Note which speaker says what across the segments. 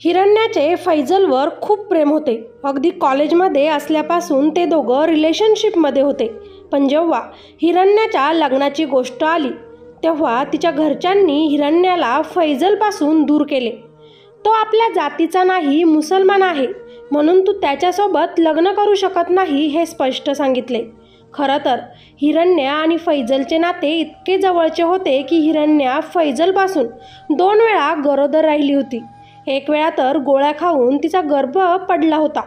Speaker 1: हिरण्याचे फैजलवर खूप प्रेम होते. अगदी कॉलेजमध्ये असल्यापासून ते दोघं रिलेशनशिपमध्ये होते. पण जेव्हा हिरण्याच्या लग्नाची गोष्ट आली तेव्हा तिच्या घरच्यांनी हिरण्याला फैजलपासून दूर केले. तो आपल्या जातीचा नाही मुसलमान आहे. म्हणून तू त्याच्यासोबत लग्न करू शकत नाही हे स्पष्ट सांगितले. खरं तर हिरण्या आणि फैजलचे नाते इतके जवळचे होते की हिरण्या फैजलपासून दोन वेळा गरोदर राहिली होती. एक वेळा तर गोळ्या खाऊन तिचा गर्भ पडला होता.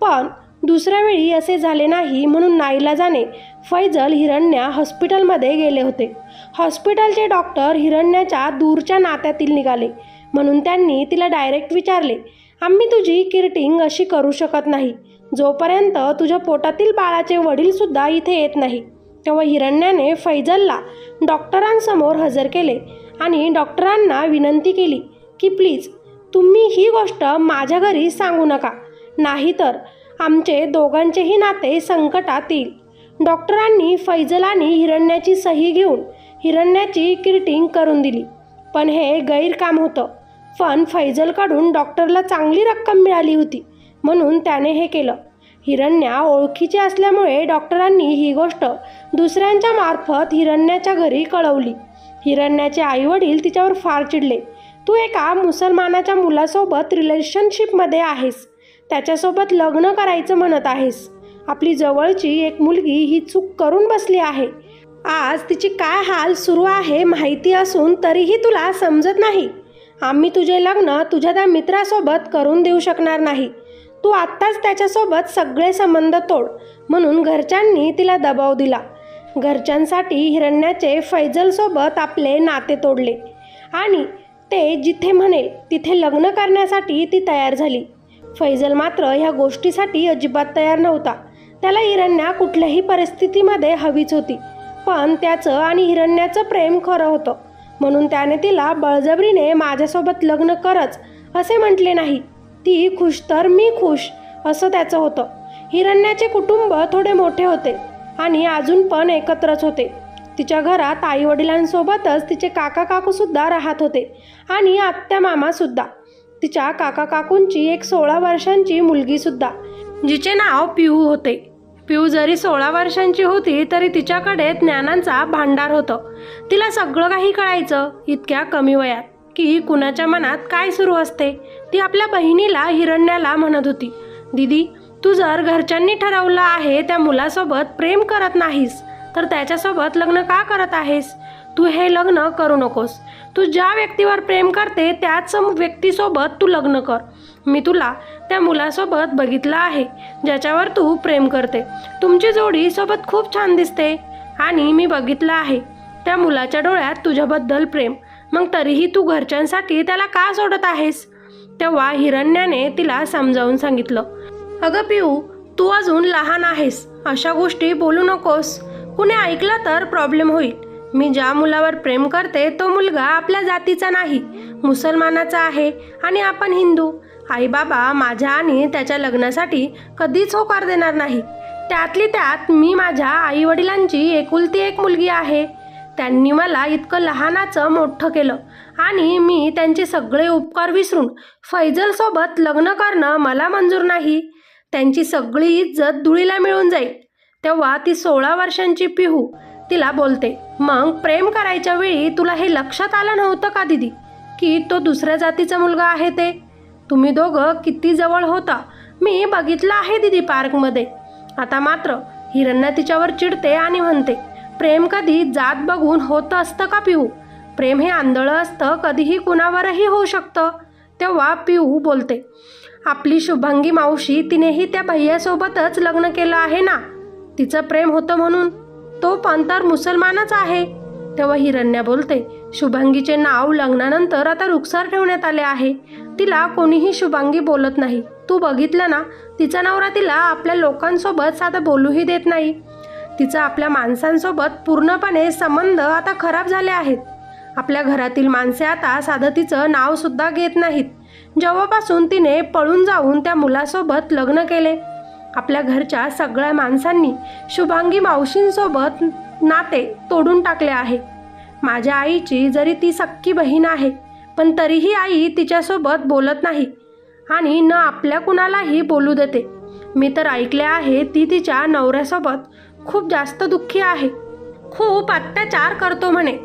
Speaker 1: पण दुसऱ्या वेळी असे झाले नाही म्हणून नाईला जाणे फैजल हिरण्या हॉस्पिटलमध्ये गेले होते. हॉस्पिटलचे डॉक्टर हिरण्याच्या दूरच्या नात्यातील निघाले म्हणून त्यांनी तिला डायरेक्ट विचारले आम्ही तुझी किरटिंग अशी करू शकत नाही. जोपर्यंत तुझ्या पोटातील बाळाचे वडीलसुद्धा इथे येत नाही. तेव्हा हिरण्याने फैजलला डॉक्टरांसमोर हजर केले आणि डॉक्टरांना विनंती केली की प्लीज तुम्ही ही गोष्ट माझ्या घरी सांगू नका. नाहीतर आमचे दोघांचेही नाते संकटात येईल. डॉक्टरांनी फैजल आणि हिरण्याची सही घेऊन हिरण्याची किरटिंग करून दिली. पण हे गैरकाम होतं. पण फैजलकडून डॉक्टरला चांगली रक्कम मिळाली होती म्हणून त्याने हे केलं. हिरण्या ओळखीची असल्यामुळे डॉक्टरांनी ही गोष्ट दुसऱ्यांच्या मार्फत हिरण्याच्या घरी कळवली. हिरण्याचे आईवडील तिच्यावर फार चिडले. तू एका मुसलमानाच्या मुलासोबत रिलेशनशिपमध्ये आहेस. त्याच्यासोबत लग्न करायचं म्हणत आहेस. आपली जवळची एक मुलगी ही चूक करून बसली आहे. आज तिची काय हाल सुरू आहे माहिती असून तरीही तुला समजत नाही. आम्ही तुझे लग्न तुझ्या त्या मित्रासोबत करून देऊ शकणार नाही. तू आत्ताच त्याच्यासोबत सगळे संबंध तोड म्हणून घरच्यांनी तिला दबाव दिला. घरच्यांसाठी हिरण्याचे फैजलसोबत आपले नाते तोडले. आणि ते जिथे म्हणेल तिथे लग्न करण्यासाठी ती तयार झाली. फैजल मात्र ह्या गोष्टीसाठी अजिबात तयार नव्हता. त्याला हिरण्या कुठल्याही परिस्थितीमध्ये हवीच होती. पण त्याचं आणि हिरण्याचं प्रेम खरं होतं. म्हणून त्याने तिला बळजबरीने माझ्यासोबत लग्न करच असे म्हटले नाही. ती खुश तर मी खुश असं त्याचं होतं. हिरण्याचे कुटुंब थोडे मोठे होते आणि अजून पण एकत्रच होते. तिच्या घरात आईवडिलांसोबतच तिचे काका काकूसुद्धा राहत होते आणि आत्या मामासुद्धा तिच्या काका काकूंची एक सोळा वर्षांची मुलगीसुद्धा जिचे नाव पिहू होते. पिऊ जरी सोळा वर्षांची होती तरी तिच्याकडे ज्ञानांचा भांडार होतं. तिला सगळं काही कळायचं इतक्या कमी वयात की कुणाच्या मनात काय सुरू असते ती आपल्या बहिणीला हिरण्याला म्हणत होती. दीदी तू जर घरच्यांनी ठरवलं आहे त्या मुलासोबत प्रेम करत नाहीस तर त्याच्यासोबत लग्न का करत आहेस? तू हे लग्न करू नकोस. तू ज्या व्यक्तीवर प्रेम करते त्याच व्यक्तीसोबत तू लग्न कर. मी तुला त्या मुलासोबत बघितलं आहे ज्याच्यावर तू प्रेम करते. तुमची जोडी सोबत खूप छान दिसते आणि मी बघितलं आहे. त्या मुलाच्या डोळ्यात तुझ्याबद्दल प्रेम. मग तरीही तू घरच्यांसाठी त्याला का सोडत आहेस? तेव्हा हिरण्याने तिला समजावून सांगितलं. अगं पिऊ तू अजून लहान आहेस. अशा गोष्टी बोलू नकोस. कुणी ऐकलं तर प्रॉब्लेम होईल. मी ज्या मुलावर प्रेम करते तो मुलगा आपल्या जातीचा नाही. मुसलमानाचा आहे आणि आपण हिंदू. आई बाबा माझ्या आणि त्याच्या लग्नासाठी कधीच होकार देणार नाही. त्यातली त्यात मी माझ्या आईवडिलांची एकुलती एक मुलगी आहे. त्यांनी मला इतकं लहानाचं मोठं केलं आणि मी त्यांचे सगळे उपकार विसरून फैजलसोबत लग्न करणं मला मंजूर नाही. त्यांची सगळी इज्जत धुळीला मिळून जाईल. तेव्हा ती सोळा वर्षांची पिहू तिला बोलते मग प्रेम करायच्या वेळी तुला हे लक्षात आलं नव्हतं का दिदी की तो दुसऱ्या जातीचा मुलगा आहे ते? तुम्ही दोघं किती जवळ होता. मी बघितलं आहे दिदी पार्कमध्ये. आता मात्र हिरण्या तिच्यावर चिडते आणि म्हणते प्रेम कधी जात बघून होतं असतं का पिहू? प्रेम हे आंधळं असतं कधीही कुणावरही होऊ शकतं. तेव्हा पिहू बोलते आपली शुभांगी मावशी तिनेही त्या भैयासोबतच लग्न केलं आहे ना? तिचं प्रेम होतं म्हणून तो पण तर मुसलमानच आहे. तेव्हा हिरण्या बोलते शुभांगीचे नाव लग्नानंतर आता रुखसार ठेवण्यात आले आहे. तिला कोणीही शुभांगी बोलत नाही. तू बघितलं ना तिचा नवरा तिला आपल्या लोकांसोबत साधं बोलूही देत नाही. तिचा आपल्या माणसांसोबत पूर्णपणे संबंध आता खराब झाले आहेत. आपल्या घरातील माणसे आता साधं तिचं नावसुद्धा घेत नाहीत. जेव्हापासून तिने पळून जाऊन त्या मुलासोबत लग्न केले. आपल्या घरच्या सगळ्या माणसांनी शुभांगी मावशींसोबत नाते तोडून टाकले आहे. माझ्या आईची जरी ती सक्की बहीण आहे पण तरीही आई तिच्यासोबत बोलत नाही आणि न आपल्या कुणालाही बोलू देते. मी तर ऐकले आहे ती तिच्या नवऱ्यासोबत खूप जास्त दुःखी आहे. खूप अत्याचार करतो म्हणे.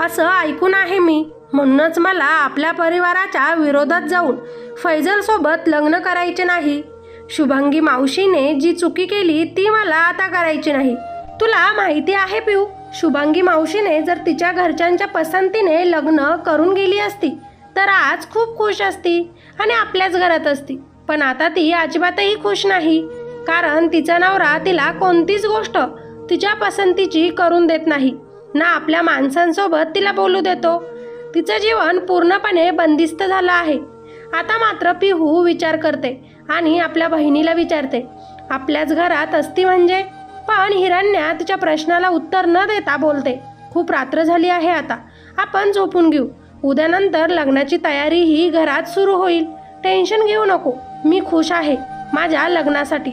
Speaker 1: असं ऐकून आहे मी. म्हणूनच मला आपल्या परिवाराच्या विरोधात जाऊन फैजलसोबत लग्न करायचे नाही. शुभांगी मावशीने जी चुकी केली ती मला आता करायची नाही. तुला माहिती आहे पिऊ शुभांगी मावशीने जर तिच्या घरच्यांच्या पसंतीने लग्न करून गेली असती तर आज खूप खुश असती आणि आपल्याच घरात असती. पण आता ती अजिबातही खुश नाही कारण तिचा नवरा तिला कोणतीच गोष्ट तिच्या पसंतीची करून देत नाही. ना आपल्या माणसांसोबत तिला बोलू देतो. तिचं जीवन पूर्णपणे बंदिस्त झालं आहे. आता मात्र पिहू विचार करते आणि आपल्या बहिणीला विचारते आपल्याच घरात असती म्हणजे? पण हिरण्या तिच्या प्रश्नाला उत्तर न देता बोलते खूप रात्र झाली आहे आता आपण झोपून घेऊ. उद्यानंतर लग्नाची तयारी ही घरात सुरू होईल. टेन्शन घेऊ नको मी खुश आहे माझ्या लग्नासाठी.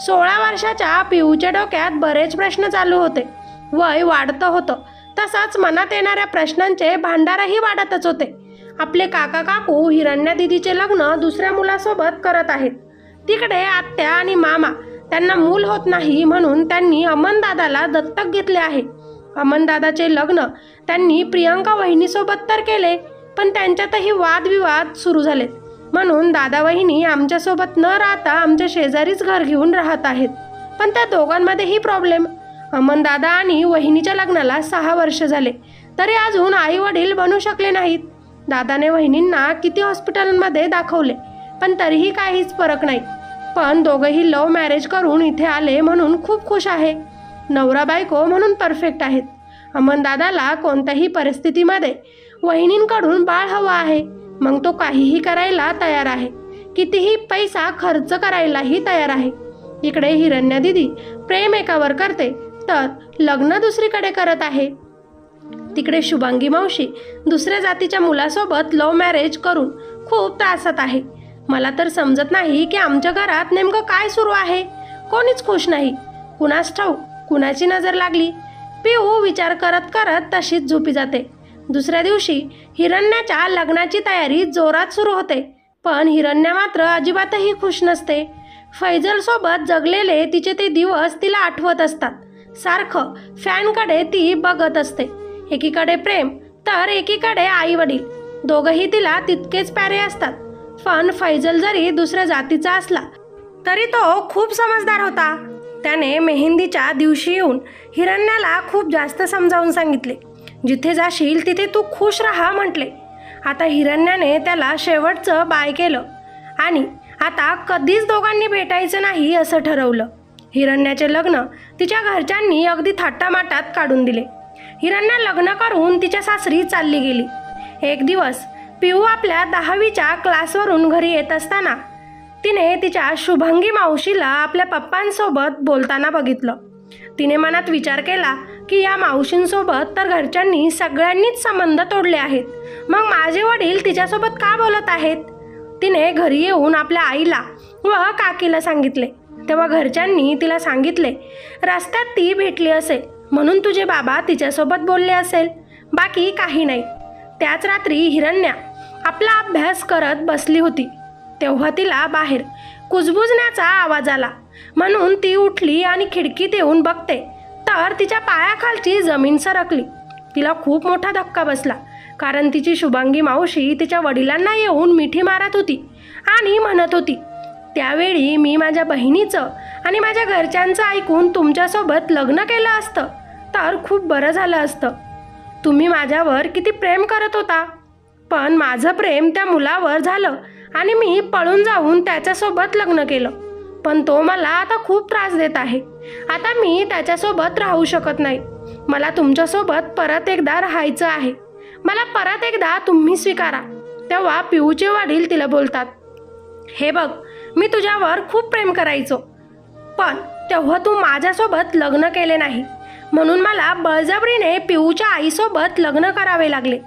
Speaker 1: सोळा वर्षाच्या पिऊच्या डोक्यात बरेच प्रश्न चालू होते. वय वाढतं होतं. तसंच मनात येणाऱ्या प्रश्नांचे भांडारही वाढतच होते. आपले काका काकू हिरण्या दिदीचे लग्न दुसऱ्या मुलासोबत करत आहेत. तिकडे आत्या आणि मामा त्यांना मूल होत नाही म्हणून त्यांनी अमनदादाला दत्तक घेतले आहे. अमनदादाचे लग्न त्यांनी प्रियंका वहिनीसोबत तर केले पण त्यांच्यातही वादविवाद सुरू झालेत. म्हणून दादा वहिनी आमच्यासोबत न राहता आमच्या शेजारीच घर घेऊन राहत आहेत. पण त्या दोघांमध्येही प्रॉब्लेम अमन दादा आणि वहिनीच्या लग्नाला सहा वर्ष झाले. तरी अजून आई वडील बनू शकले नाहीत. दादाने वहिनींना किती हॉस्पिटलमध्ये दाखवले पण तरीही काहीच फरक नाही. पण दोघंही लव्ह मॅरेज करून इथे आले म्हणून खूप खुश आहे. नवरा बायको म्हणून परफेक्ट आहेत. अमन दादाला कोणत्याही परिस्थितीमध्ये वहिनींकडून बाळ हवं आहे. मग तो काहीही करायला तयार आहे. कितीही पैसा खर्च करायलाही तयार आहे. इकडे हिरण्या दिदी प्रेम एकावर करते तर लग्न दुसरीकडे करत आहे. तिकडे शुभांगी मावशी दुसऱ्या जातीच्या मुलासोबत लव्ह मॅरेज करून खूप त्रासात आहे. मला तर समजत नाही की आमच्या घरात नेमकं काय सुरू आहे. कोणीच खुश नाही. कुणास ठाऊ कुणाची नजर लागली? पिऊ विचार करत करत तशीच झोपी जाते. दुसऱ्या दिवशी हिरण्याच्या लग्नाची तयारी जोरात सुरू होते. पण हिरण्या मात्र अजिबातही खुश नसते. फैजलसोबत जगलेले तिचे ते दिवस तिला आठवत असतात. सारखं फॅनकडे ती बघत असते. एकीकडे प्रेम तर एकीकडे आई वडील दोघंही तिला तितकेच प्यारे असतात. पण फैजल जरी दुसऱ्या जातीचा असला तरी तो खूप समजदार होता. त्याने मेहंदीच्या दिवशी येऊन हिरण्याला खूप जास्त समजावून सांगितले. जिथे जाशील तिथे तू खुश राहा म्हटले. आता हिरण्याने त्याला शेवटचं बाय केलं. आणि आता कधीच दोघांनी भेटायचं नाही असं ठरवलं. हिरण्याचे लग्न तिच्या घरच्यांनी अगदी थाटामाटात काढून दिले. हिरांना लग्न करून तिच्या सासरी चालली गेली. एक दिवस पिऊ आपल्या दहावीच्या क्लासवरून घरी येत असताना तिने तिच्या शुभांगी मावशीला आपल्या पप्पांसोबत बोलताना बघितलं. तिने मनात विचार केला की या मावशींसोबत तर घरच्यांनी सगळ्यांनीच संबंध तोडले आहेत. मग माझे वडील तिच्यासोबत का बोलत आहेत? तिने घरी येऊन आपल्या आईला व काकीला सांगितले. तेव्हा घरच्यांनी तिला सांगितले रस्त्यात ती भेटली असेल. म्हणून तुझे बाबा तिच्यासोबत बोलले असेल. बाकी काही नाही. त्याच रात्री हिरण्या आपला अभ्यास करत बसली होती. तेव्हा तिला बाहेर कुजबुजण्याचा आवाज आला. म्हणून ती उठली आणि खिडकीत येऊन बघते. तर तिच्या पायाखालची जमीन सरकली. तिला खूप मोठा धक्का बसला. कारण तिची शुभांगी मावशी तिच्या वडिलांना येऊन मिठी मारत होती आणि म्हणत होती त्यावेळी मी माझ्या बहिणीचं आणि माझ्या घरच्यांचं ऐकून तुमच्यासोबत लग्न केलं असतं. तर खूप बरं झालं असतं. तुम्ही माझ्यावर किती प्रेम करत होता. पण माझं प्रेम त्या मुलावर झालं आणि मी पळून जाऊन त्याच्यासोबत लग्न केलं. पण तो मला आता खूप त्रास देत आहे. आता मी त्याच्यासोबत राहू शकत नाही. मला तुमच्यासोबत परत एकदा राहायचं आहे. मला परत एकदा तुम्ही स्वीकारा. तेव्हा पिऊचे वडील तिला बोलतात हे बघ मी तुझ्यावर खूप प्रेम करायचो. पण तेव्हा तू माझ्यासोबत लग्न केले नाही. म्हणून मला बळजबरीने पिऊच्या आईसोबत लग्न करावे लागले.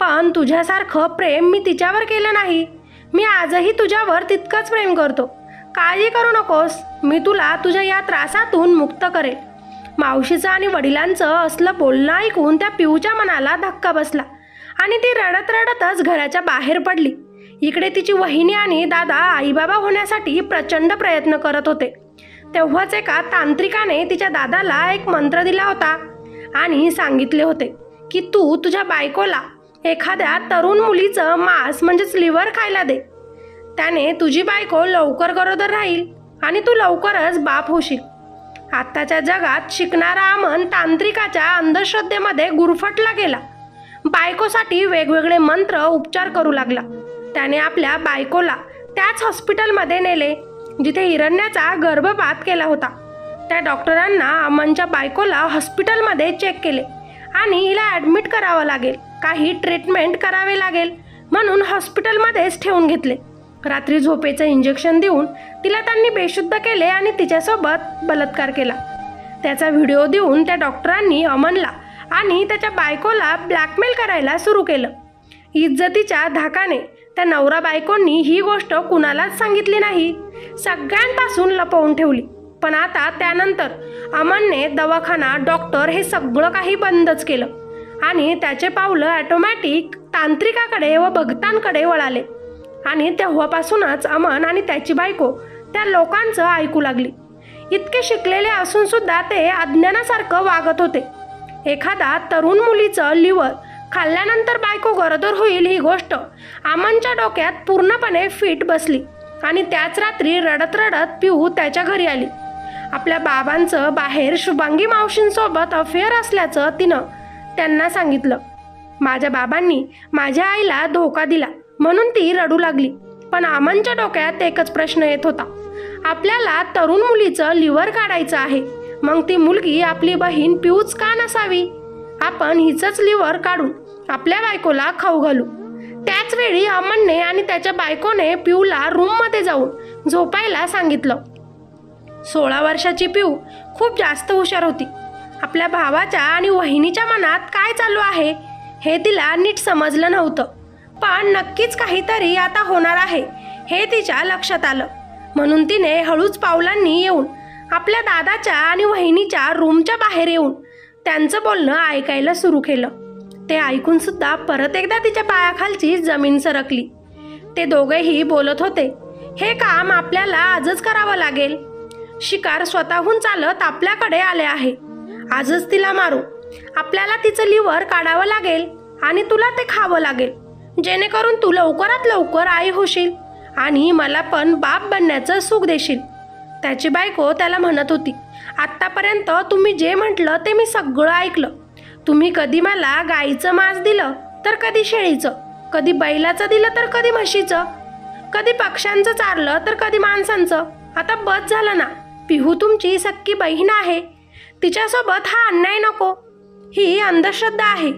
Speaker 1: पण तुझ्यासारखं प्रेम मी तिच्यावर केलं नाही. मी आजही तुझ्यावर तितकंच प्रेम करतो. काळजी करू नकोस. मी तुला तुझ्या या त्रासातून मुक्त करेल. मावशीचं आणि वडिलांचं असलं बोलणं ऐकून त्या पिऊच्या मनाला धक्का बसला आणि ती रडत रडतच घराच्या बाहेर पडली. इकडे तिची वहिनी आणि दादा आईबाबा होण्यासाठी प्रचंड प्रयत्न करत होते. तेव्हाच एका तांत्रिकाने तिच्या दादाला एक मंत्र दिला होता. आणि सांगितले होते की तू तुझ्या बायकोला एखाद्या तरुण मुलीचं मांस म्हणजेच लिव्हर खायला दे. त्याने तुझी बायको लवकर गरोदर राहील आणि तू लवकरच बाप होशील. आत्ताच्या जगात शिकणारा अमन तांत्रिकाच्या अंधश्रद्धेमध्ये गुरफटला गेला. बायकोसाठी वेगवेगळे मंत्र उपचार करू लागला. त्याने आपल्या बायकोला त्याच हॉस्पिटलमध्ये नेले. जिथे हिरण्याचा गर्भपात केला होता. त्या डॉक्टरांना अमनच्या बायकोला हॉस्पिटलमध्ये चेक केले आणि हिला ॲडमिट करावं लागेल. काही ट्रीटमेंट करावे लागेल म्हणून हॉस्पिटलमध्येच ठेवून घेतले. रात्री झोपेचं इंजेक्शन देऊन तिला त्यांनी बेशुद्ध केले आणि तिच्यासोबत बलात्कार केला. त्याचा व्हिडिओ देऊन त्या डॉक्टरांनी अमनला आणि त्याच्या बायकोला ब्लॅकमेल करायला सुरू केलं. इज्जतीच्या धाकाने त्या नवरा बायकोंनी ही गोष्ट कुणालाच सांगितली नाही. सगळ्यांपासून लपवून ठेवली. पण आता त्यानंतर अमनने दवाखाना डॉक्टर हे सगळं काही बंदच केलं. आणि त्याचे पावलं ॲटोमॅटिक तांत्रिकाकडे व भक्तांकडे वळाले. आणि तेव्हापासूनच अमन आणि त्याची बायको त्या लोकांचं ऐकू लागली. इतके शिकलेले असून सुद्धा ते अज्ञानासारखं वागत होते. एखादा तरुण मुलीचं लिव्हर खाल्ल्यानंतर बायको गरोदर होईल ही गोष्ट. आमनच्या डोक्यात पूर्णपणे फिट बसली आणि त्याच रात्री रडत रडत पिऊ त्याच्या घरी आली. आपल्या बाबांचं बाहेर शुभांगी मावशींसोबत अफेअर असल्याचं तिनं त्यांना सांगितलं. माझ्या बाबांनी माझ्या आईला धोका दिला म्हणून ती रडू लागली. पण आमनच्या डोक्यात एकच प्रश्न येत होता. आपल्याला तरुण मुलीचं लिव्हर काढायचं आहे. मग ती मुलगी आपली बहीण पिऊच का नसावी? आपण हिचंच लिव्हर काढून आपल्या बायकोला खाऊ घालू. त्याच वेळी अमनने आणि त्याच्या बायकोने पिऊला रूममध्ये जाऊन झोपायला सांगितलं. सोळा वर्षाची पिऊ खूप जास्त हुशार होती. आपल्या भावाच्या आणि वहिनीच्या मनात काय चालू आहे हे तिला नीट समजलं नव्हतं. पण नक्कीच काहीतरी आता होणार आहे हे तिच्या लक्षात आलं. म्हणून तिने हळूच पावलांनी येऊन आपल्या दादाच्या आणि वहिनीच्या रूमच्या बाहेर येऊन त्यांचं बोलणं ऐकायला सुरू केलं. ते ऐकून सुद्धा परत एकदा तिच्या पायाखालची जमीन सरकली. ते दोघेही बोलत होते हे काम आपल्याला आजच करावं लागेल. शिकार स्वतःहून चालत आपल्याकडे आले आहे. आजच तिला मारू. आपल्याला तिचं लिव्हर काढावं लागेल आणि तुला ते खावं लागेल. जेणेकरून तू लवकरात लवकर आई होशील आणि मला पण बाप बनण्याचं सुख देशील. त्याची बायको त्याला म्हणत होती आत्तापर्यंत तुम्ही जे म्हटलं ते मी सगळं ऐकलं. तुम्ही कधी मला गाईचं मांस दिलं तर कधी शेळीचं कधी बैलाचं दिलं तर कधी म्हशीचं कधी पक्ष्यांचं चारलं तर कधी माणसांचं. आता बस झालं ना पिहू तुमची सक्की बहीण आहे. तिच्यासोबत हा अन्याय नको. ही अंधश्रद्धा आहे.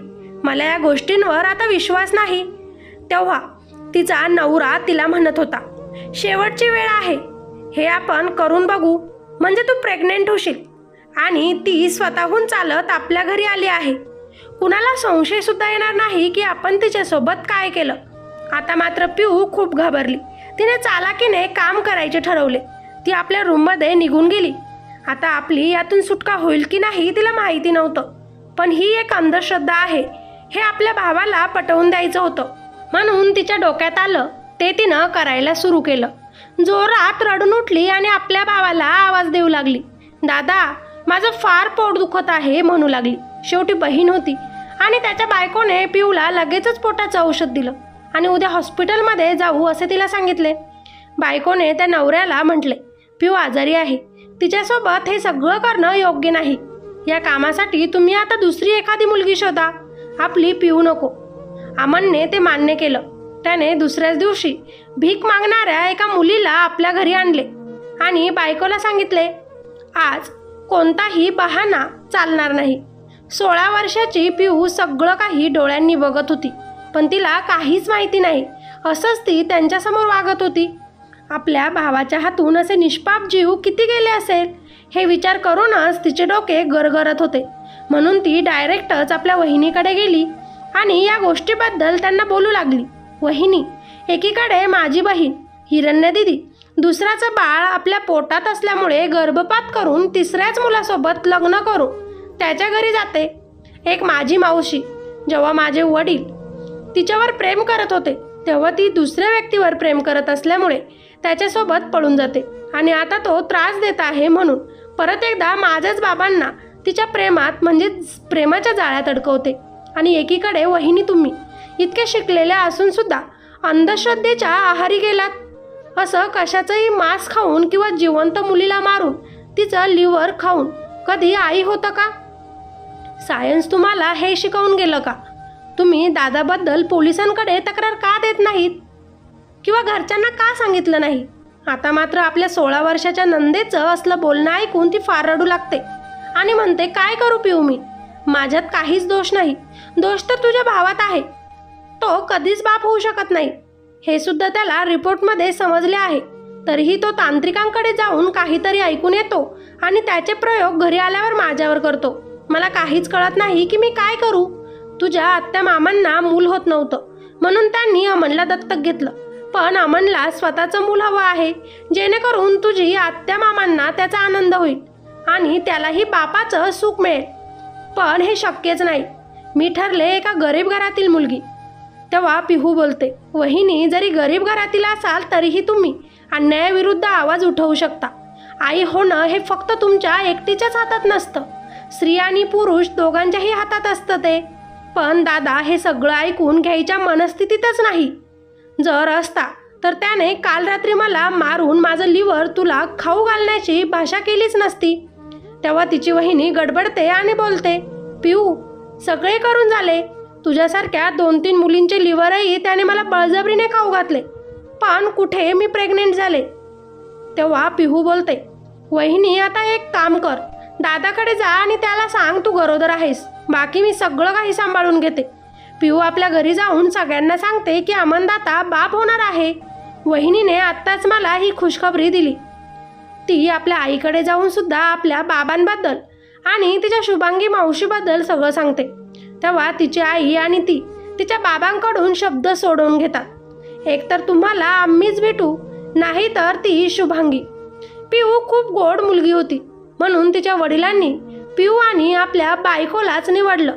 Speaker 1: मला या गोष्टींवर आता विश्वास नाही. तेव्हा तिचा नवरा तिला म्हणत होता शेवटची वेळ आहे. हे आपण करून बघू. म्हणजे तू प्रेग्नेंट होशील. आणि ती स्वतःहून चालत आपल्या घरी आली आहे. कुणाला संशय सुद्धा येणार नाही की आपण तिच्यासोबत काय केलं. आता मात्र पिऊ खूप घाबरली. तिने चालाकीने काम करायचे ठरवले. ती आपल्या रूममध्ये निघून गेली. आता आपली यातून सुटका होईल की नाही तिला माहिती नव्हतं. पण ही एक अंधश्रद्धा आहे. हे आपल्या भावाला पटवून द्यायचं होतं. म्हणून तिच्या डोक्यात आलं ते तिनं करायला सुरू केलं. जोरात रडून उठली आणि आपल्या भावाला आवाज देऊ लागली. दादा माझं फार पोट दुखत आहे म्हणू लागली. शेवटी बहीण होती आणि त्याच्या बायकोने पिऊला लगेचच पोटाचं औषध दिलं आणि उद्या हॉस्पिटलमध्ये जाऊ असे तिला सांगितले. बायकोने त्या नवऱ्याला म्हटले पिऊ आजारी आहे. तिच्यासोबत हे सगळं करणं योग्य नाही. या कामासाठी तुम्ही आता दुसरी एखादी मुलगी शोधा. आपली पिऊ नको. अमनने ते मान्य केलं. त्याने दुसऱ्याच दिवशी भीक मागणाऱ्या एका मुलीला आपल्या घरी आणले आणि बायकोला सांगितले आज कोणताही बहाणा चालणार नाही. सोळा वर्षाची पिऊ सगळं काही डोळ्यांनी बघत होती पण तिला काहीच माहिती नाही. असंच ती त्यांच्यासमोर वागत होती. आपल्या भावाच्या हातून असे निष्पाप जीव किती गेले असेल? हे विचार करूनच तिचे डोके गरगरत होते. म्हणून ती डायरेक्टच आपल्या वहिनीकडे गेली आणि या गोष्टीबद्दल त्यांना बोलू लागली. वहिनी एकीकडे माझी बहीण हिरण्य दिदी दुसऱ्याचं बाळ आपल्या पोटात असल्यामुळे गर्भपात करून तिसऱ्याच मुलासोबत लग्न करून त्याच्या घरी जाते. एक माझी मावशी जेव्हा माझे वडील तिच्यावर प्रेम करत होते तेव्हा ती दुसऱ्या व्यक्तीवर प्रेम करत असल्यामुळे त्याच्यासोबत पळून जाते आणि आता तो त्रास देत आहे म्हणून परत एकदा माझ्याच बाबांना तिच्या प्रेमात म्हणजेच प्रेमाच्या जाळ्यात अडकवते. आणि एकीकडे वहिनी तुम्ही इतके शिकलेल्या असून सुद्धा अंधश्रद्धेच्या आहारी गेलात. असं कशाचंही मांस खाऊन किंवा जिवंत मुलीला मारून तिचं लिव्हर खाऊन कधी आई होतं का? सायन्स तुम्हाला हे शिकवून गेलं का? तुम्ही दादाबद्दल पोलिसांकडे तक्रार का देत नाहीत? किंवा घरच्यांना का सांगितलं नाही? आता मात्र आपल्या सोळा वर्षाच्या नंदेचं असलं बोलणं ऐकून ती फार रडू लागते. आणि म्हणते काय करू पिऊ मी माझ्यात काहीच दोष नाही. दोष तर तुझ्या भावात आहे. तो कधीच बाप होऊ शकत नाही. हे सुद्धा त्याला रिपोर्टमध्ये समजले आहे. तरीही तो तांत्रिकांकडे जाऊन काहीतरी ऐकून येतो आणि त्याचे प्रयोग घरी आल्यावर माझ्यावर करतो. मला काहीच कळत नाही की मी काय करू. तुझ्या आत्या मामांना मूल होत नव्हतं. म्हणून त्यांनी अमनला दत्तक घेतलं. पण अमनला स्वतःचं मूल हवं आहे. जेणेकरून तुझी आत्या मामांना त्याचा आनंद होईल आणि त्यालाही बापाचं सुख मिळेल. पण हे शक्यच नाही. मी ठरले एका गरीब घरातील मुलगी. तेव्हा पिहू बोलते वहिनी जरी गरीब घरातील असाल तरीही तुम्ही अन्यायाविरुद्ध आवाज उठवू शकता. आई होणं हे फक्त तुमच्या एकटीच्याच हातात नसतं. स्त्री आणि पुरुष दोघांच्याही हातात असतं ते. पण दादा हे सगळं ऐकून घ्यायच्या मनस्थितीतच नाही. जर असता तर त्याने काल रात्री मला मारून माझं लिव्हर तुला खाऊ घालण्याची भाषा केलीच नसती. तेव्हा तिची वहिनी गडबडते आणि बोलते पिऊ सगळे करून झाले. तुझ्यासारख्या दोन तीन मुलींचे लिव्हरही त्याने मला बळजबरीने खाऊ घातले. पण कुठे? मी प्रेग्नेंट झाले. तेव्हा पिहू बोलते वहिनी आता एक काम कर. दादाकडे जा आणि त्याला सांग तू गरोदर आहेस. बाकी मी सगळं काही सांभाळून घेते. पिहू आपल्या घरी जाऊन सगळ्यांना सांगते की अमनदाता बाप होणार आहे. वहिनीने आत्ताच मला ही खुशखबरी दिली. ती आपल्या आईकडे जाऊन सुद्धा आपल्या बाबांबद्दल आणि तिच्या शुभांगी मावशीबद्दल सगळं सांगते. तेव्हा तिची आई आणि ती तिच्या बाबांकडून शब्द सोडवून घेतात. एकतर तुम्हाला आम्हीच भेटू नाही तर ती शुभांगी. पिऊ खूप गोड मुलगी होती. म्हणून तिच्या वडिलांनी पिऊ आणि आपल्या बायकोलाच निवडलं.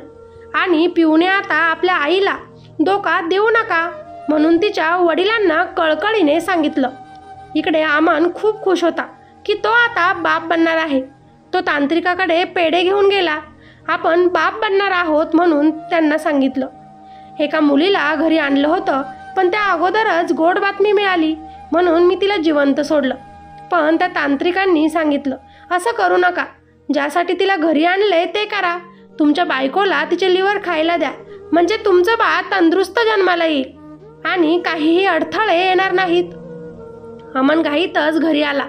Speaker 1: आणि पिऊने आता आपल्या आईला धोका देऊ नका म्हणून तिच्या वडिलांना कळकळीने सांगितलं. इकडे आमन खूप खुश होता की तो आता बाप बनणार आहे. तो तांत्रिकाकडे पेढे घेऊन गेला. आपण बाप बनणार आहोत म्हणून त्यांना सांगितलं. एका मुलीला घरी आणलं होतं पण त्या अगोदरच गोड बातमी मिळाली म्हणून मी तिला जिवंत सोडलं. पण त्या तांत्रिकांनी सांगितलं असं करू नका. ज्यासाठी तिला घरी आणले ते करा. तुमच्या बायकोला तिचे लिव्हर खायला द्या. म्हणजे तुमचं बा तंदुरुस्त जन्माला येईल. आणि काहीही अडथळे येणार नाहीत. अमन घाईतच घरी आला.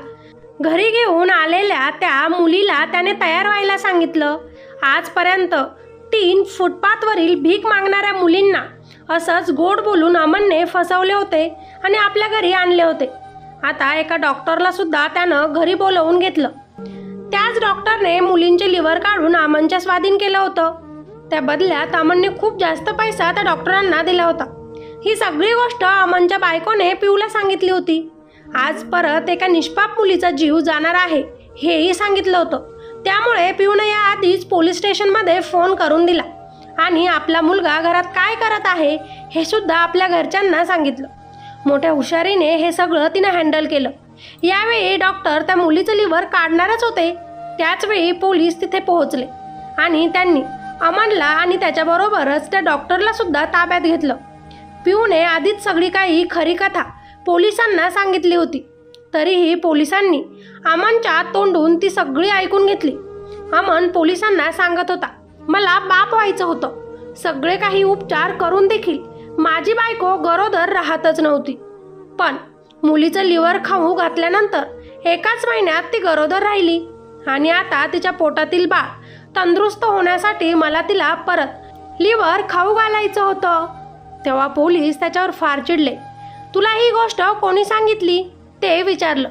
Speaker 1: घरी घेऊन आलेल्या त्या मुलीला त्याने तयार व्हायला सांगितलं. आजपर्यंत तीन फुटपाथवरील भीक मागणाऱ्या मुलींना असंच गोड बोलून अमनने फसवले होते आणि आपल्या घरी आणले होते. आता एका डॉक्टरला सुद्धा त्यानं घरी बोलवून घेतलं. त्याच डॉक्टरने मुलींचे लिव्हर काढून अमनच्या स्वाधीन केलं होतं. त्या बदल्यात अमनने खूप जास्त पैसा त्या डॉक्टरांना दिला होता. ही सगळी गोष्ट अमनच्या बायकोने पिऊला सांगितली होती. आज परत एका निष्पाप मुलीचा जीव जाणार आहे हेही सांगितलं होतं. त्यामुळे पिऊन या आधीच पोलीस स्टेशनमध्ये फोन करून दिला. आणि आपला मुलगा घरात काय करत आहे हे सुद्धा आपल्या घरच्यांना सांगितलं. मोठ्या हुशारीने हे सगळं तिनं हँडल केलं. यावेळी डॉक्टर त्या मुलीचं लिव्हर काढणारच होते. त्याचवेळी पोलीस तिथे पोहोचले. आणि त्यांनी अमनला आणि त्याच्याबरोबरच त्या डॉक्टरला सुद्धा ताब्यात घेतलं. पिऊने आधीच सगळी काही खरी कथा पोलिसांना सांगितली होती. तरीही पोलिसांनी अमनच्या तोंडून ती सगळी ऐकून घेतली. अमन पोलिसांना सांगत होता मला बाप व्हायचं होतं. सगळे काही उपचार करून देखील माझी बायको गरोदर राहतच नव्हती. पण मुलीचं लिव्हर खाऊ घातल्यानंतर एकाच महिन्यात ती गरोदर राहिली आणि आता तिच्या पोटातील बाळ तंदुरुस्त होण्यासाठी मला तिला परत लिव्हर खाऊ घालायचं होतं. तेव्हा पोलीस त्याच्यावर फार चिडले तुला ही गोष्ट कोणी सांगितली? ते विचारलं.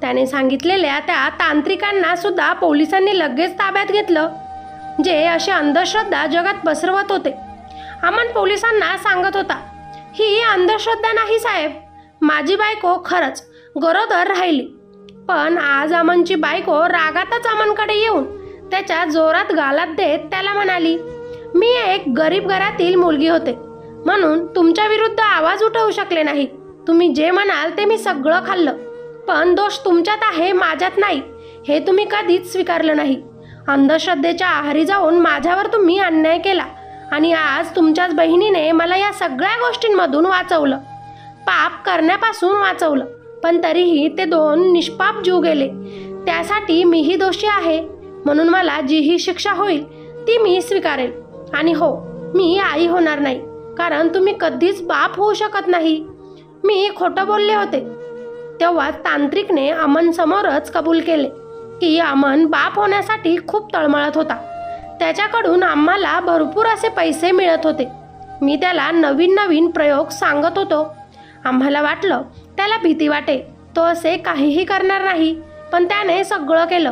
Speaker 1: त्याने सांगितलेल्या त्या तांत्रिकांना सुद्धा पोलिसांनी लगेच ताब्यात घेतलं जे अशी अंधश्रद्धा जगात पसरवत होते. अमन पोलिसांना सांगत होता ही अंधश्रद्धा नाही साहेब माझी बायको खरंच गरोदर राहिली. पण आज अमनची बायको रागातच अमनकडे येऊन त्याच्या जोरात गालात देत त्याला म्हणाली मी एक गरीब घरातील मुलगी होते म्हणून तुमच्या विरुद्ध आवाज उठवू शकले नाही. तुम्ही जे म्हणाल ते मी सगळं खाल्लं. पण दोष तुमच्यात आहे माझ्यात नाही. हे तुम्ही कधीच स्वीकारलं नाही. अंधश्रद्धेच्या आहारी जाऊन माझ्यावर तुम्ही अन्याय केला आणि आज तुमच्याच बहिणीने मला या सगळ्या गोष्टींमधून वाचवलं. पाप करण्यापासून वाचवलं पण तरीही ते दोन निष्पाप जीव गेले. त्यासाठी मीही दोषी आहे म्हणून मला जी ही शिक्षा होईल ती मी स्वीकारेल. आणि हो मी आई होणार नाही कारण तुम्ही कधीच बाप होऊ शकत नाही. मी खोटं बोलले होते. तेव्हा तांत्रिकने अमन समोरच कबूल केले की अमन बाप होण्यासाठी खूप तळमळत होता. त्याच्याकडून आम्हाला भरपूर असे पैसे मिळत होते. मी त्याला नवीन नवीन प्रयोग सांगत होतो. आम्हाला वाटलं त्याला भीती वाटे. तो असे काहीही करणार नाही पण त्याने सगळं केलं.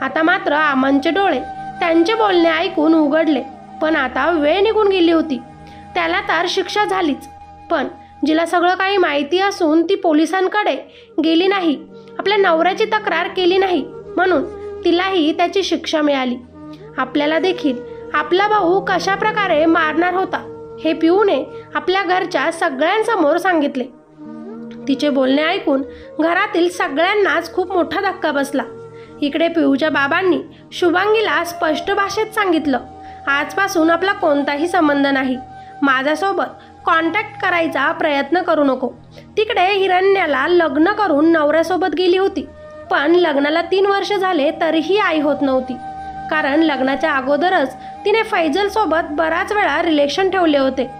Speaker 1: आता मात्र आमनचे डोळे त्यांचे बोलणे ऐकून उघडले पण आता वेळ निघून गेली होती. त्याला तर शिक्षा झालीच पण जिला सगळं काही माहिती असून ती पोलिसांकडे गेली नाही. आपल्या नवऱ्याची तक्रार केली नाही. म्हणून तिलाही त्याची शिक्षा मिळाली. आपल्याला देखील आपला भाऊ कशा प्रकारे मारणार होता हे पिऊने आपल्या घरच्या सगळ्यांसमोर सांगितले. तिचे बोलणे ऐकून घरातील सगळ्यांनाच खूप मोठा धक्का बसला. इकडे पिऊच्या बाबांनी शुभांगीला स्पष्ट भाषेत सांगितलं आजपासून आपला कोणताही संबंध नाही. माझ्यासोबत कॉन्टॅक्ट करायचा प्रयत्न करू नको. तिकडे हिरण्याला लग्न करून नवऱ्यासोबत गेली होती. पण लग्नाला तीन वर्ष झाले तरीही आई होत नव्हती. कारण लग्नाच्या अगोदरच तिने फैजलसोबत बराच वेळा रिलेशन ठेवले होते.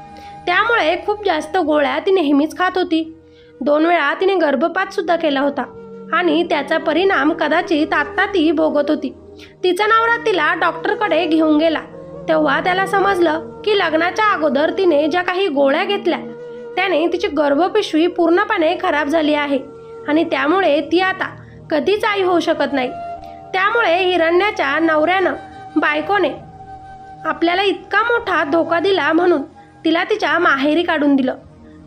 Speaker 1: त्यामुळे खूप जास्त गोळ्या ती नेहमीच खात होती. दोन वेळा तिने गर्भपातसुद्धा केला होता. आणि त्याचा परिणाम कदाचित आत्ता ती भोगत होती. तिचा नवरा तिला डॉक्टरकडे घेऊन गेला. तेव्हा त्याला समजलं की लग्नाच्या अगोदर तिने ज्या काही गोळ्या घेतल्या त्याने तिची गर्भपिशवी पूर्णपणे खराब झाली आहे आणि त्यामुळे ती आता कधीच आई होऊ शकत नाही. त्यामुळे हिरण्याच्या नवऱ्यानं बायकोने आपल्याला इतका मोठा धोका दिला म्हणून तिला तिच्या माहेरी काढून दिलं.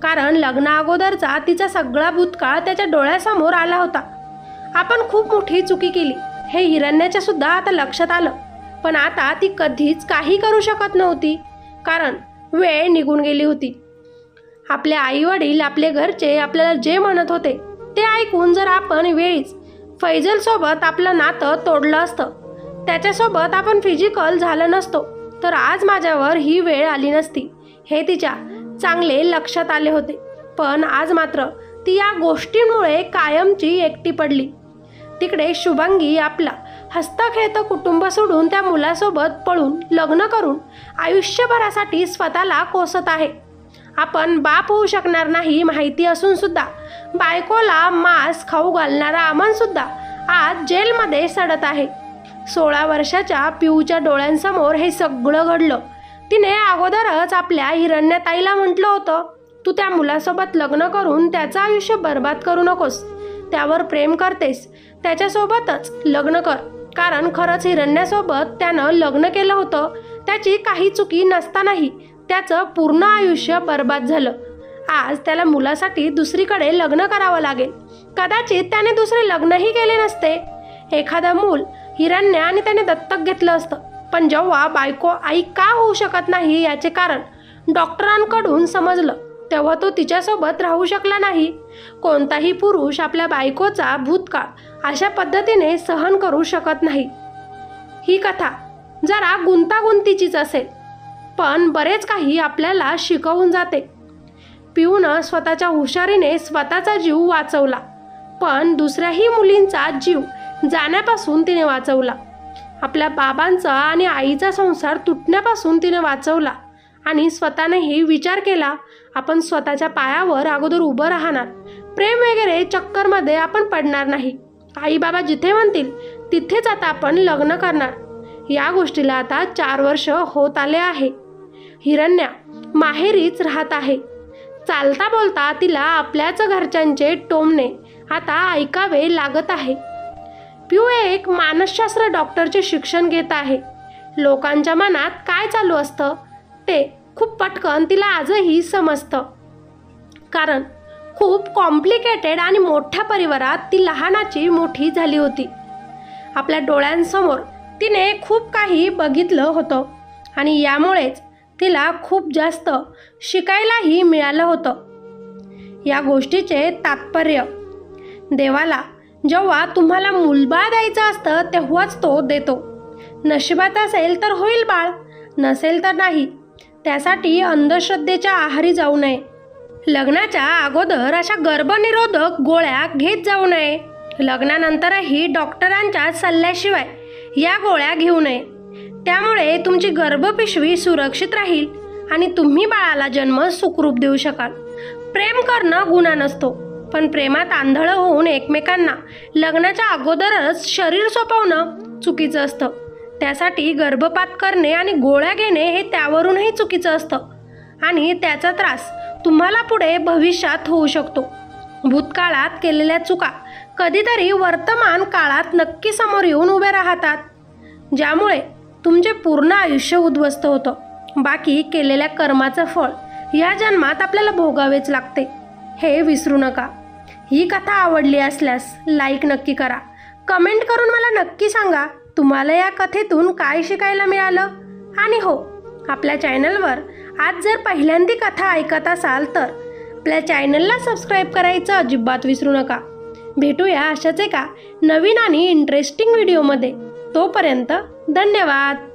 Speaker 1: कारण लग्ना अगोदरचा तिचा सगळा भूतकाळ त्याच्या डोळ्यासमोर आला होता. आपण खूप मोठी चुकी केली. हे हिरण्याच्या सुद्धा आता लक्षात आलं. पण आता ती कधीच काही करू शकत नव्हती कारण वेळ निघून गेली होती. आपले आई वडील आपले घरचे आपल्याला जे म्हणत होते ते ऐकून जर आपण वेळीच फैजलसोबत आपलं नातं तोडलं असतं त्याच्यासोबत आपण फिजिकल झालं नसतो तर आज माझ्यावर ही वेळ आली नसती हे तिच्या चांगले लक्षात आले होते. पण आज मात्र ती या गोष्टींमुळे कायमची एकटी पडली. तिकडे शुभांगी आपला हस्तखेळतं कुटुंब सोडून त्या मुलासोबत पळून लग्न करून आयुष्यभरासाठी स्वतःला कोसत आहे. आपण बाप होऊ शकणार नाही माहिती असून सुद्धा. बायकोला मांस खाऊ घालणारा अमन सुद्धा आज जेलमध्ये सडत आहे. सोळा वर्षाच्या पिऊच्या डोळ्यांसमोर हे सगळं घडलं. तिने अगोदरच आपल्या हिरण्याताईला म्हटलं होतं तू त्या मुलासोबत लग्न करून त्याचं आयुष्य बर्बाद करू नकोस. त्यावर प्रेम करतेस. त्याच्यासोबतच लग्न कर. कारण खरंच हिरण्यासोबत त्यानं लग्न केलं होतं. त्याची काही चुकी नसतानाही त्याचं पूर्ण आयुष्य बर्बाद झालं. आज त्याला मुलासाठी दुसरीकडे लग्न करावं लागेल. कदाचित त्याने दुसरे लग्नही केले नसते. एखादं मूल हिरण्य आणि त्याने दत्तक घेतलं असतं. पण जेव्हा बायको आई का होऊ शकत नाही याचे कारण डॉक्टरांकडून समजलं तेव्हा तो तिच्यासोबत राहू शकला नाही. कोणताही पुरुष आपल्या बायकोचा भूतकाळ अशा पद्धतीने सहन करू शकत नाही. ही कथा जरा गुंतागुंतीचीच असेल पण बरेच काही आपल्याला शिकवून जाते. पिऊनं स्वतःच्या हुशारीने स्वतःचा जीव वाचवला पण दुसऱ्याही मुलींचा जीव जाण्यापासून तिने वाचवला. आपल्या बाबांचा आणि आईचा संसार तुटण्यापासून तिने वाचवला आणि स्वतःनेही विचार केला आपण स्वतःच्या पायावर अगोदर उभं राहणार. प्रेम वगैरे चक्करमध्ये आपण पडणार नाही. आई बाबा जिथे म्हणतील तिथेच आता आपण लग्न करणार. या गोष्टीला आता चार वर्ष होत आले आहे. हिरण्या माहेरीच राहत आहे. चालता बोलता तिला आपल्याच घरच्यांचे टोमणे आता ऐकावे लागत आहे. पिऊ एक मानसशास्त्र डॉक्टरचे शिक्षण घेत आहे. लोकांच्या मनात काय चालू असतं ते खूप पटकन तिला आजही समजतं. कारण खूप कॉम्प्लिकेटेड आणि मोठ्या परिवारात ती लहानाची मोठी झाली होती. आपल्या डोळ्यांसमोर तिने खूप काही बघितलं होतं आणि यामुळेच तिला खूप जास्त शिकायलाही मिळालं होतं. या गोष्टीचे तात्पर्य देवाला जेव्हा तुम्हाला मूलबाळ द्यायचं असतं तेव्हाच तो देतो. नशिबात असेल तर होईल बाळ नसेल तर नाही. त्यासाठी अंधश्रद्धेच्या आहारी जाऊ नये. लग्नाच्या अगोदर अशा गर्भनिरोधक गोळ्या घेत जाऊ नये. लग्नानंतरही डॉक्टरांच्या सल्ल्याशिवाय या गोळ्या घेऊ नये. त्यामुळे तुमची गर्भपिशवी सुरक्षित राहील आणि तुम्ही बाळाला जन्म सुखरूप देऊ शकाल. प्रेम करणं गुन्हा नसतो पण प्रेमात आंधळं होऊन एकमेकांना लग्नाच्या अगोदरच शरीर सोपवणं चुकीचं असतं. त्यासाठी गर्भपात करणे आणि गोळ्या घेणे हे त्यावरूनही चुकीचं असतं आणि त्याचा त्रास तुम्हाला पुढे भविष्यात होऊ शकतो. भूतकाळात केलेल्या चुका कधीतरी वर्तमान काळात नक्की समोर येऊन उभे राहतात. ज्यामुळे तुमचे पूर्ण आयुष्य उद्ध्वस्त होतं. बाकी केलेल्या कर्माचं फळ या जन्मात आपल्याला भोगावेच लागते. हे विसरू नका. ही कथा आवडली असल्यास लाईक नक्की करा. कमेंट करून मला नक्की सांगा तुम्हाला या कथेतून काय शिकायला मिळालं? आणि हो आपल्या चॅनलवर आज जर पहिल्यांदी कथा ऐकत असाल तर आपल्या चॅनलला सबस्क्राईब करायचं अजिबात विसरू नका. भेटूया अशाच एका नवीन आणि इंटरेस्टिंग व्हिडिओमध्ये तोपर्यंत धन्यवाद.